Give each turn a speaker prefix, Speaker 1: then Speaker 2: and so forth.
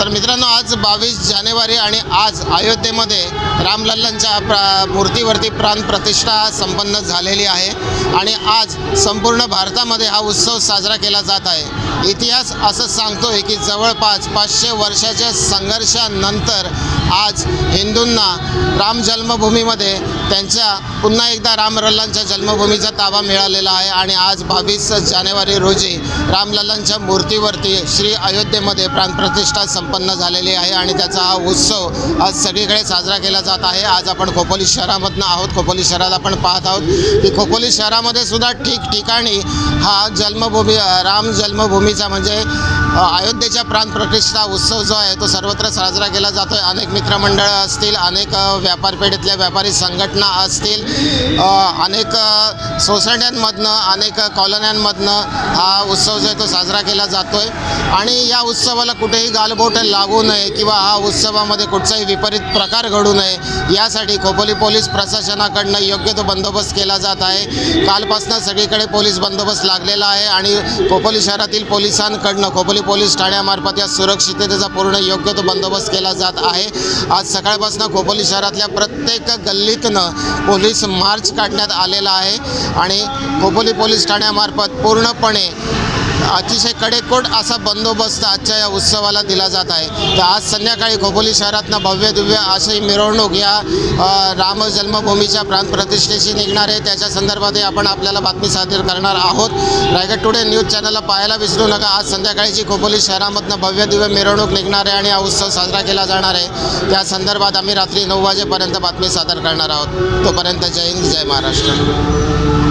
Speaker 1: तर मित्रांनो आज बावीस जानेवारी आणि आज अयोध्येमध्ये रामलल्लांच्या प्रा मूर्तीवरती प्राण प्रतिष्ठा संपन्न झालेली आहे. आणि आज संपूर्ण भारतामध्ये हा उत्सव साजरा केला जात आहे. इतिहास असं सांगतोय की जवळपास पाचशे वर्षाच्या संघर्षानंतर आज हिंदूंना राम जन्मभूमीमध्ये त्यांच्या पुन्हा एकदा रामलल्लांच्या जन्मभूमीचा ताबा मिळालेला आहे आणि आज बावीस जानेवारी रोजी रामलल्लांच्या मूर्तीवरती श्री अयोध्येमध्ये प्राणप्रतिष्ठा संपन्न झालेली आहे आणि त्याचा हा उत्सव आज सगळीकडे साजरा केला जात आहे. आज आपण खोपोली शहरामधनं आहोत. खोपोली शहरात आपण पाहत आहोत की खोपोली शहरामध्ये सुद्धा ठिकठिकाणी हा जन्मभूमी राम जन्मभूमीचा म्हणजे अ, अयोध्येच्या प्राणप्रतिष्ठा उत्सव जो आहे तो सर्वत्र साजरा केला जातो आहे अनेक मित्रमंडळं असतील अनेक व्यापारपेठेतल्या व्यापारी संघटना असतील अनेक सोसायट्यांमधनं अनेक कॉलन्यांमधनं हा उत्सव जो आहे तो साजरा केला जातो आहे आणि या उत्सवाला कुठेही गालबोट लागू नये किंवा हा उत्सवामध्ये कुठचाही विपरीत प्रकार घडू नये यासाठी खोपोली पोलीस प्रशासनाकडनं योग्य तो बंदोबस्त केला जात आहे. कालपासनं सगळीकडे पोलीस बंदोबस्त लागलेला आहे आणि खोपोली शहरातील पोलिसांकडनं खोपोली पोलीस ठाण्यामार्फत या सुरक्षिततेचा पूर्ण योग्य तो बंदोबस्त केला जात आहे. आज सकाळपासून खोपोली शहरातल्या प्रत्येक गल्लीतनं पोलीस मार्च काढण्यात आलेला आहे. आणि खोपोली पोलीस ठाण्यामार्फत पूर्णपणे अतिशय कडेकोट असा बंदोबस्त आजच्या या उत्सवाला दिला जात आहे. तर आज संध्याकाळी खोपोली शहरातनं भव्य दिव्य अशी मिरवणूक या राम जन्मभूमीच्या प्राणप्रतिष्ठेशी निघणार आहे. त्याच्या संदर्भातही आपण आपल्याला बातमी सादर करणार आहोत. रायगड टुडे न्यूज चॅनलला पाहायला विसरू नका. आज संध्याकाळीची खोपोली शहरामधनं भव्य दिव्य मिरवणूक निघणार आहे आणि हा उत्सव साजरा केला जाणार आहे. त्या संदर्भात आम्ही रात्री नऊ वाजेपर्यंत बातमी सादर करणार आहोत. तोपर्यंत जय हिंद जय महाराष्ट्र.